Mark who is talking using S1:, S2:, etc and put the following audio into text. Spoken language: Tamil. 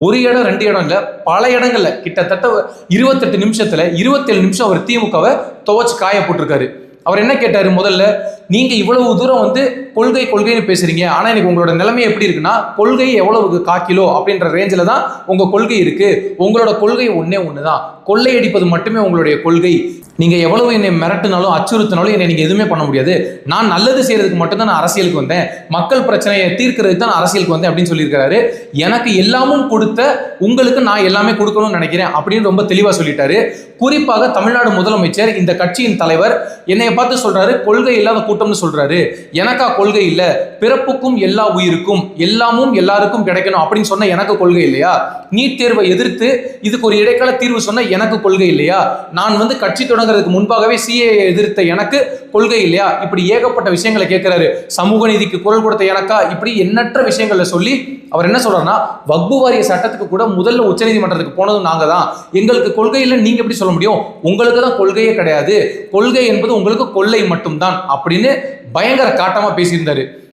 S1: ஒரு இடம் ரெண்டு இடம் இல்லை பல இடங்கள்ல கிட்டத்தட்ட இருபத்தெட்டு நிமிஷத்துல இருபத்தேழு நிமிஷம் அவர் திமுகவை துவச்சு காய போட்டிருக்காரு அவர் என்ன கேட்டார் முதல்ல? நீங்கள் இவ்வளவு தூரம் வந்து கொள்கை கொள்கைன்னு பேசுறீங்க. ஆனால் எனக்கு உங்களோட நிலைமை எப்படி இருக்குன்னா கொள்கை எவ்வளவுக்கு காக்கிலோ அப்படின்ற ரேஞ்சில் தான் உங்கள் கொள்கை இருக்குது உங்களோட கொள்கை ஒன்றே ஒன்று தான் கொள்ளையடிப்பது மட்டுமே உங்களுடைய கொள்கை. நீங்கள் எவ்வளவு என்னை மிரட்டினாலும் அச்சுறுத்தினாலும் என்னை நீங்கள் எதுவுமே பண்ண முடியாது. நான் நல்லது செய்யறதுக்கு மட்டும்தான் நான் அரசியலுக்கு வந்தேன். மக்கள் பிரச்சனையை தீர்க்கிறதுக்கு தான் அரசியலுக்கு வந்தேன் அப்படின்னு சொல்லியிருக்காரு எனக்கு எல்லாமும் கொடுத்த உங்களுக்கு நான் எல்லாமே கொடுக்கணும்னு நினைக்கிறேன் அப்படின்னு ரொம்ப தெளிவாக சொல்லிட்டாரு. குறிப்பாக தமிழ்நாடு முதலமைச்சர் இந்த கட்சியின் தலைவர் என்னை பார்த்து சொல்றாரு கொள்கை இல்லாத கூட்டம்னு சொல்றாரு. எனக்கா கொள்கை இல்ல. பிறப்புக்கும் எல்லா உயிருக்கும் எல்லாமும் எல்லாருக்கும் கிடைக்கணும். அப்படின்னு சொன்ன எனக்கு கொள்கை இல்லையா? நீட் தேர்வை எதிர்த்து இதுக்கு ஒரு இடைக்கால தீர்வு சொன்ன எனக்கு கொள்கை இல்லையா? நான் வந்து கட்சி தொடங்குறதுக்கு முன்பாகவே சிஏ எதிர்த்த எனக்கு கொள்கை இல்லையா? இப்படி ஏகப்பட்ட விஷயங்களை கேட்கிறாரு. சமூக நீதிக்கு குரல் கொடுத்த எனக்கா? இப்படி எண்ணற்ற விஷயங்களை சொல்லி அவர் என்ன சொல்றாருன்னா வக்பு வாரிய சட்டத்துக்கு கூட முதல்ல உச்சநீதிமன்றத்துக்கு போனதும் நாங்க தான் எங்களுக்கு கொள்கையில் நீங்க எப்படி சொல்ல முடியும்? உங்களுக்கு தான் கொள்கையே கிடையாது. கொள்கை என்பது உங்களுக்கு கொள்ளை மட்டும்தான் அப்படின்னு பயங்கர காட்டமா பேசியிருந்தாரு.